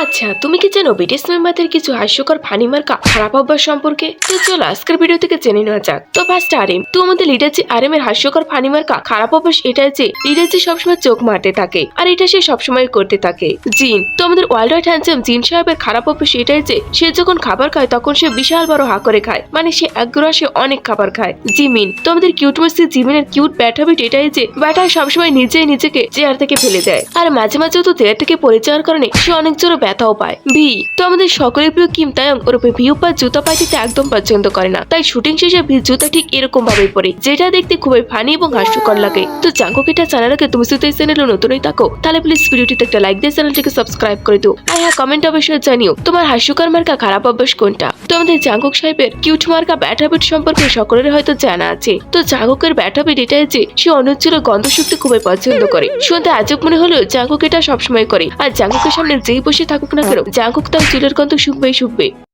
আচ্ছা তুমি কি জানো বিটিএস মেম্বারদের কিছু হাস্যকর ফানি মার্কা খারাপ অভ্যাস সম্পর্কে? তো চলো, আজকের ভিডিও থেকে জেনে নেওয়া যাক। তো ফার্স্ট আরএম তো আমাদের লিডার যে এর হাস্যকর ফানি মার্কা খারাপ অভ্যাস এটাই যে লিডার যে সবসময় চোখ মারতে থাকে, আর এটা সে সবসময় করতে থাকে। জিন তো আমাদের ওয়ার্ল্ড ওয়াইড হ্যান্ডসাম জিন সাহেবের খারাপ অভ্যাস এটাই যে, সে যখন খাবার খায় তখন সে বিশাল বড় হা করে খায় মানে সে একগ্রাসে অনেক খাবার খায়। জিমিন তো আমাদের কিউট মাসি জিমিনের কিউট ব্যাট হ্যাবিট এটাই যে, ব্যাটা সবসময় নিজেই নিজেকে চেয়ার থেকে ফেলে দেয়, আর মাঝে মাঝে তো চেয়ার থেকে পড়ে যাওয়ার কারণে সে অনেক জোরে ব্যথাও পায়। ভি তো আমাদের সকলের প্রিয় কিম তায়ং ওরূপে ভিউ পা জুতা পাইতে একদম পছন্দ করে না। তাই শুটিং শেষে ভি জুতা ঠিক এরকম ভাবে পরে, যেটা দেখতে খুবই ফানি এবং হাস্যকর লাগে। তো জাঙ্কুক, এটা জানার আগে তুমি যদি এই চ্যানেলে নতুনই থাকো, তাহলে প্লিজ ভিডিওটিতে একটা লাইক দিয়ে চ্যানেলটিকে সাবস্ক্রাইব করে দিও। আর হ্যাঁ কমেন্ট অবশ্যই জানিও, তোমার হাস্যকর মার্কা খারাপ অভ্যাস কোনটা? তো আমাদের জাঙ্কুক সাহেবের কিউট মার্কা ব্যাট হ্যাবিট সম্পর্কে সকলের হয়তো জানা আছে। তো জাঙ্কুকের ব্যাট হ্যাবিট এটাই যে, সে অনুচ্ছের গন্ধ শুকতে খুবই পছন্দ করে। শুনতে আজব মনে হলেও জাঙ্কুক এটা সবসময় করে। আর জাঙ্কুকের সামনে যেই বসে থাকুক না কেন জাঙ্কুক তার চুলের গন্ধ শুকবেই শুকবে